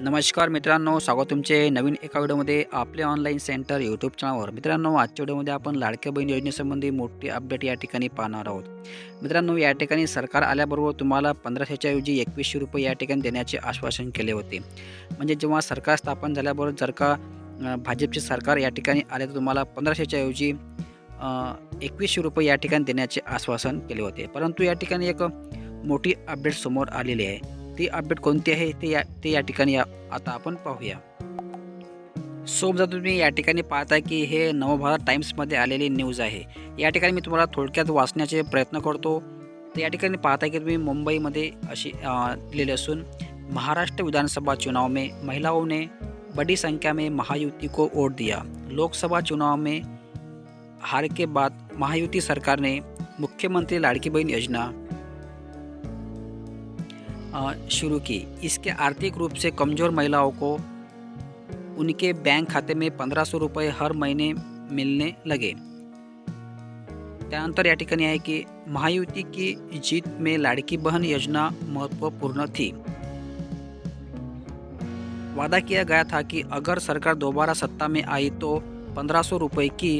नमस्कार मित्रांनो स्वागत तुमचे नवीन एका व्हिडिओमध्ये आपले ऑनलाईन सेंटर यूट्यूब चॅनलवर मित्रांनो आजच्या व्हिडिओमध्ये आपण लाडक्या बहीण योजनेसंबंधी मोठी अपडेट या ठिकाणी पाहणार आहोत. मित्रांनो या ठिकाणी सरकार आल्याबरोबर तुम्हाला पंधराशेच्या ऐवजी एकवीसशे रुपये या ठिकाणी देण्याचे आश्वासन केले होते. म्हणजे जेव्हा सरकार स्थापन झाल्याबरोबर जर का भाजपचे सरकार या ठिकाणी आले तर तुम्हाला पंधराशेच्या ऐवजी एकवीसशे रुपये या ठिकाणी देण्याचे आश्वासन केले होते. परंतु या ठिकाणी एक मोठी अपडेट समोर आलेली आहे. ती अपडेट कोणती आहे ते या ते या ठिकाणी आता आपण पाहूया. सो जर तुम्ही या ठिकाणी पाहता की हे नवभारत टाइम्समध्ये आलेली न्यूज आहे. या ठिकाणी मी तुम्हाला थोडक्यात वाचण्याचे प्रयत्न करतो. तर या ठिकाणी पाहता की तुम्ही मुंबईमध्ये अशी दिलेली असून महाराष्ट्र विधानसभा चुनाव में महिलाओं ने बड़ी संख्या में महायुति को वोट दिया. लोकसभा चुनाव में हार के बाद महायुति सरकार ने मुख्यमंत्री लाड़की बहन योजना शुरू की। इसके आर्थिक रूप से कमज़ोर महिलाओं को उनके बैंक खाते में पंधरा सौ रुपये हर महीने मिलने लगे। त्यानंतर या ठिकाणी आहे की महायुति की जीत में लाड़की बहन योजना महत्वपूर्ण थी। वादा किया गया था कि अगर सरकार दोबारा सत्ता में आई तो पंद्रह सौ रुपये की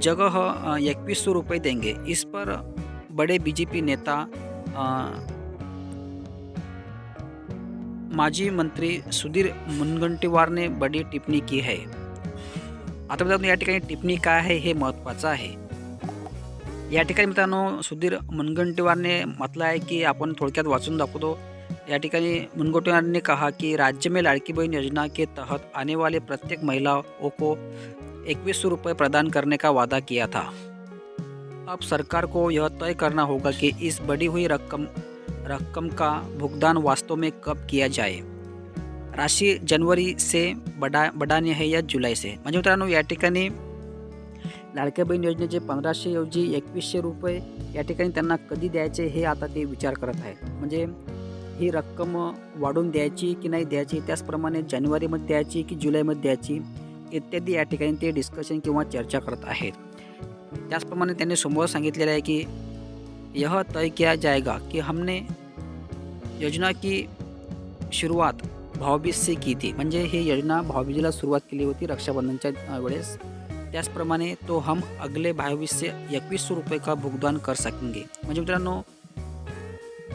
जगह इक्कीस सौ रुपये देंगे। इस पर बड़े बीजेपी नेता माजी मंत्री सुधीर मुनगंटीवार ने बड़ी टिप्पणी की है। आता मित्रांनो या ठिकाणी टिप्पणी काय आहे हे महत्त्वाचं आहे. या ठिकाणी मित्रांनो सुधीर मुनगंटीवारने म्हटलं आहे की आपण थोडक्यात वाचून दाखवतो. या ठिकाणी मुनगंटीवार ने कहा कि राज्य में लाड़की बहन योजना के तहत आने वाले प्रत्येक महिलाओं को इक्कीस सौ रुपये प्रदान करने का वादा किया था। अब सरकार को यह तय करना होगा कि इस बढ़ी हुई रकम रकम का भुगतान वास्तव में कब किया जाए। राशि जनवरी से बढ़ा बढ़ानी है या जुलै से? म्हणजे मित्रांनो या ठिकाणी लाडक्या बहीण योजनेचे पंधराशे ऐवजी एकवीसशे रुपये या ठिकाणी त्यांना कधी द्यायचे हे आता ते विचार करत आहेत. म्हणजे ही रक्कम वाढवून द्यायची की नाही द्यायची त्याचप्रमाणे जानेवारीमध्ये द्यायची की जुलैमध्ये द्यायची इत्यादी या ठिकाणी ते डिस्कशन किंवा चर्चा करत आहेत. त्याचप्रमाणे त्यांनी समोर सांगितलेलं आहे की यह तय किया जाएगा की हमने योजना की सुरुवात भाऊबीज से की ती म्हणजे ही योजना भाऊबीजीला सुरुवात केली होती रक्षाबंधनच्या वेळेस. त्याचप्रमाणे तो हम अगले भाऊबीज से एकवीस रुपये का भुगतान कर सकेंगे. म्हणजे मित्रांनो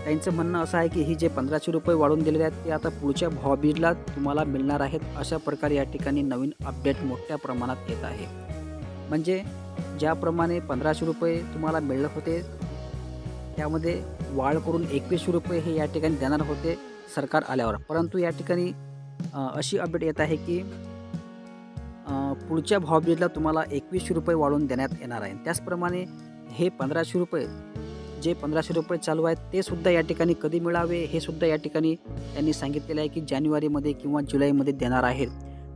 त्यांचं म्हणणं असं आहे की ही जे पंधराशे रुपये वाढवून दिलेले आहेत ते आता पुढच्या भाऊबीजला तुम्हाला मिळणार आहेत. अशा प्रकारे या ठिकाणी नवीन अपडेट मोठ्या प्रमाणात येत आहे. म्हणजे ज्याप्रमाणे पंधराशे रुपये तुम्हाला मिळत होते त्यामध्ये वाढ करून एकवीसशे रुपये हे या ठिकाणी देणार होते सरकार आल्यावर. परंतु या ठिकाणी अशी अपडेट येत आहे की पुढच्या भावबीजला तुम्हाला एकवीसशे रुपये वाढवून देण्यात येणार आहे. त्याचप्रमाणे हे पंधराशे रुपये जे पंधराशे रुपये चालू आहेत ते सुद्धा या ठिकाणी कधी मिळावे हे सुद्धा या ठिकाणी त्यांनी सांगितलेलं आहे की जानेवारीमध्ये किंवा जुलैमध्ये देणार आहेत.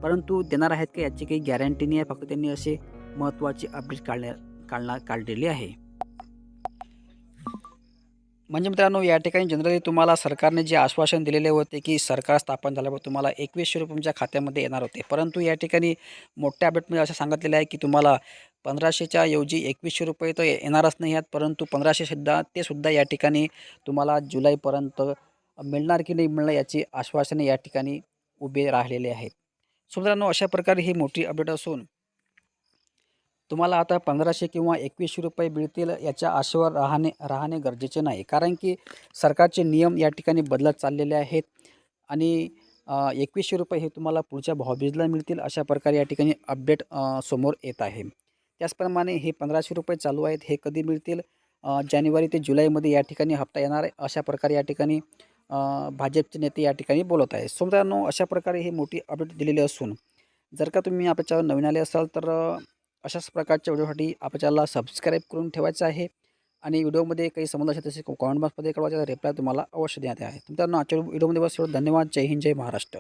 परंतु देणार आहेत का याची काही गॅरंटी नाही आहे फक्त त्यांनी असे महत्त्वाची अपडेट काढण्या काढणार काढलेली आहे. म्हणजे मित्रांनो या ठिकाणी जनरली तुम्हाला सरकारने जे आश्वासन दिलेले होते की सरकार स्थापन झाल्यावर तुम्हाला एकवीसशे रुपये तुमच्या खात्यामध्ये येणार होते. परंतु या ठिकाणी मोठ्या अपडेटमध्ये असं सांगितलेलं आहे की तुम्हाला पंधराशेच्या ऐवजी एकवीसशे रुपये तर येणारच नाही आहेत परंतु पंधराशे सुद्धा ते सुद्धा या ठिकाणी तुम्हाला जुलैपर्यंत मिळणार की नाही मिळणार याची आश्वासने या ठिकाणी उभे राहिलेले आहेत. सो मित्रांनो अशा प्रकारे ही मोठी अपडेट असून तुम्हाला आता पंधराशे किंवा एकवीसशे रुपये मिळतील याच्या आशेवर राहणे राहणे गरजेचे नाही. कारण की सरकारचे नियम या ठिकाणी बदलत चाललेले आहेत आणि एकवीसशे रुपये हे तुम्हाला पुढच्या भावबीजला मिळतील अशा प्रकारे या ठिकाणी अपडेट समोर येत आहे. त्याचप्रमाणे हे पंधराशे रुपये चालू आहेत हे कधी मिळतील? जानेवारी ते जुलैमध्ये या ठिकाणी हप्ता येणार आहे अशा प्रकारे या ठिकाणी भाजपचे नेते या ठिकाणी बोलत आहे सो मित्रांनो अशा प्रकारे हे मोठी अपडेट दिलेली असून जर का तुम्ही आपल्या चॅनल नवीन आले असाल तर अशाच प्रकारच्या व्हिडिओसाठी आपल्याला चॅनलला सबस्क्राईब करून ठेवायचं आहे. आणि व्हिडिओमध्ये काही समज असेल तसे कॉमेंट बॉक्समध्ये कळवायचा रिप्लाय तुम्हाला अवश्य देण्यात आहे मित्रांनो आजच्या व्हिडिओमध्ये बस धन्यवाद. जय हिंद. जय महाराष्ट्र.